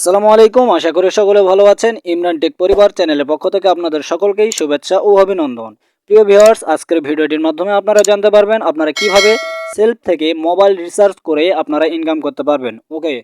আসসালামু আলাইকুম, আশা করি সকলে ভালো আছেন। ইমরান টেক পরিবার চ্যানেলের পক্ষ থেকে আপনাদের সকলকেই শুভেচ্ছা ও অভিনন্দন। প্রিয় ভিউয়ার্স, আজকের ভিডিওটির মাধ্যমে আপনারা জানতে পারবেন আপনারা কীভাবে সেলফ থেকে মোবাইল রিচার্জ করে আপনারা ইনকাম করতে পারবেন। ওকে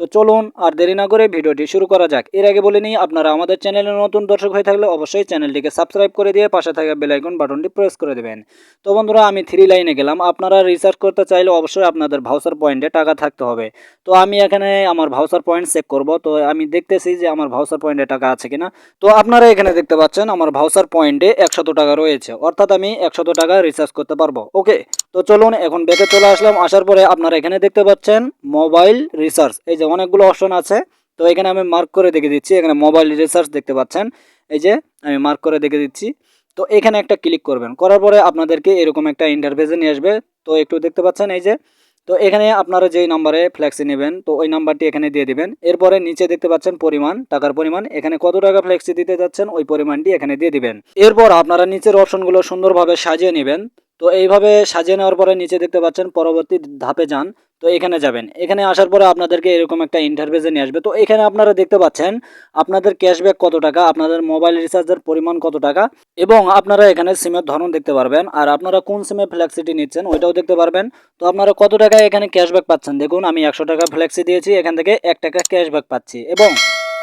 তো চলুন আর দেরি না করে ভিডিওটি শুরু করা যাক। এর আগে বলে নিই, আপনারা আমাদের চ্যানেলে নতুন দর্শক হয়ে থাকলে অবশ্যই চ্যানেলটিকে সাবস্ক্রাইব করে দিয়ে পাশে থাকা বেল আইকন বাটনটি প্রেস করে দেবেন। তো বন্ধুরা, আমি থ্রি লাইনে গেলাম। আপনারা রিচার্জ করতে চাইলে অবশ্যই আপনাদের ভাউচার পয়েন্টে টাকা থাকতে হবে। তো আমি এখানে আমার ভাউচার পয়েন্ট চেক করব। তো আমি দেখতেছি যে আমার ভাউচার পয়েন্টে টাকা আছে কিনা। তো আপনারা এখানে দেখতে পাচ্ছেন, আমার ভাউচার পয়েন্টে একশত টাকা রয়েছে। অর্থাৎ আমি একশত টাকা রিচার্জ করতে পারব। ওকে? তো চলুন, এখন বেঁকে চলে আসলাম। আসার পরে আপনারা এখানে দেখতে পাচ্ছেন মোবাইল রিচার্জ এই যে অনেকগুলো অপশন আছে। তো এখানে আমি মার্ক করে দেখে দিচ্ছি, এখানে মোবাইল রিসার্চ দেখতে পাচ্ছেন। এই যে, আমি মার্ক করে দেখে দিচ্ছি। তো এখানে একটা ক্লিক করবেন। করার পরে আপনাদেরকে এরকম একটা ইন্টারভেসে নিয়ে আসবে। তো একটু দেখতে পাচ্ছেন, এই যে, তো এখানে আপনারা যেই নাম্বারে ফ্ল্যাক্সি নেবেন, তো ওই নাম্বারটি এখানে দিয়ে দিবেন। এরপরে নিচে দেখতে পাচ্ছেন পরিমাণ, টাকার পরিমাণ। এখানে কত টাকা ফ্ল্যাক্সি দিতে যাচ্ছেন, ওই পরিমাণটি এখানে দিয়ে দিবেন। এরপর আপনারা নিচের অপশনগুলো সুন্দরভাবে সাজিয়ে নেবেন। তো এইভাবে সাজিয়ে নেওয়ার পরে নিচে দেখতে পাচ্ছেন পরবর্তী ধাপে যান। তো এখানে যাবেন। এখানে আসার পরে আপনাদেরকে এরকম একটা ইন্টারভেসে নিয়ে আসবে। তো এখানে আপনারা দেখতে পাচ্ছেন আপনাদের ক্যাশব্যাক কত টাকা, আপনাদের মোবাইল রিচার্জের পরিমাণ কত টাকা এবং আপনারা এখানে সিমের ধরন দেখতে পারবেন। আর আপনারা কোন সিমে ফ্ল্যাক্সিটি নিচ্ছেন ওইটাও দেখতে পারবেন। তো আপনারা কত টাকা এখানে ক্যাশব্যাক পাচ্ছেন? দেখুন, আমি একশো টাকা ফ্ল্যাক্সি দিয়েছি, এখান থেকে এক টাকা ক্যাশব্যাক পাচ্ছি এবং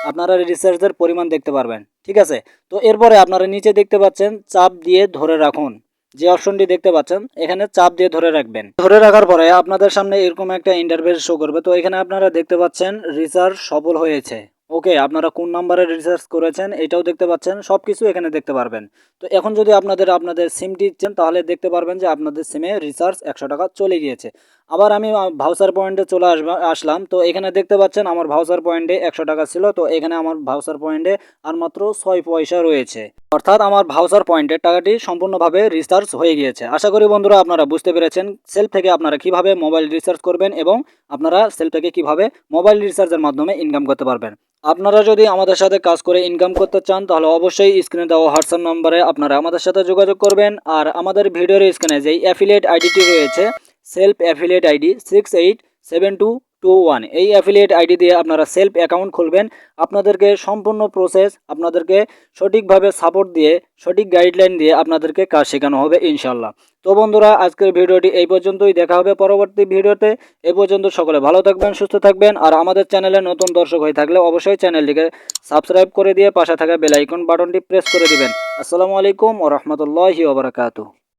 আপনারা রিচার্জের পরিমাণ দেখতে পারবেন। ঠিক আছে? তো এরপরে আপনারা নিচে দেখতে পাচ্ছেন, চাপ দিয়ে ধরে রাখুন। যে অপশনটি দেখতে পাচ্ছেন, এখানে চাপ দিয়ে ধরে রাখবেন। ধরে রাখার পরে আপনাদের সামনে এরকম একটা ইন্টারভেস শো করবে। তো এখানে আপনারা দেখতে পাচ্ছেন রিচার্জ সফল হয়েছে। ওকে, আপনারা কোন নাম্বারে রিচার্জ করেছেন, এটাও দেখতে পাচ্ছেন সব কিছু এখানে দেখতে পারবেন। তো এখন যদি আপনাদের আপনাদের সিমটি দিচ্ছেন তাহলে দেখতে পারবেন যে আপনাদের সিমে রিচার্জ একশো টাকা চলে গিয়েছে। আবার আমি ভাউচার পয়েন্টে চলে আসবা, আসলাম, তো এখানে দেখতে পাচ্ছেন আমার ভাউচার পয়েন্টে একশো টাকা ছিল, তো এখানে আমার ভাউচার পয়েন্টে আর মাত্র ছয় পয়সা রয়েছে। অর্থাৎ আমার ভাউচার পয়েন্টের টাকাটি সম্পূর্ণভাবে রিচার্জ হয়ে গিয়েছে। আশা করি বন্ধুরা আপনারা বুঝতে পেরেছেন সেল থেকে আপনারা কীভাবে মোবাইল রিচার্জ করবেন এবং আপনারা সেল থেকে কীভাবে মোবাইল রিচার্জের মাধ্যমে ইনকাম করতে পারবেন। আপনারা যদি আমাদের সাথে কাজ করে ইনকাম করতে চান, তাহলে অবশ্যই স্ক্রিনে দেওয়া হোয়াটসঅ্যাপ নম্বরে আপনারা আমাদের সাথে যোগাযোগ করবেন। আর আমাদের ভিডিওর স্ক্রিনে যেই অ্যাফিলিয়েট আইডিটি রয়েছে self affiliate ID six eight seven two two one এই অ্যাফিলিয়েট আইডি দিয়ে আপনারা সেলফ অ্যাকাউন্ট খুলবেন। আপনাদেরকে সম্পূর্ণ প্রসেস আপনাদেরকে সঠিকভাবে সাপোর্ট দিয়ে, সঠিক গাইডলাইন দিয়ে আপনাদেরকে কাজ শেখানো হবে ইনশাল্লাহ তো বন্ধুরা, আজকের ভিডিওটি এই পর্যন্তই। দেখা হবে পরবর্তী ভিডিওতে। এ পর্যন্ত সকলে ভালো থাকবেন, সুস্থ থাকবেন। আর আমাদের চ্যানেলে নতুন দর্শক হয়ে থাকলে অবশ্যই চ্যানেলটিকে সাবস্ক্রাইব করে দিয়ে পাশে থাকা বেলাইকন বাটনটি প্রেস করে দিবেন। আসসালামু আলাইকুম ও রহমতুল্লাহি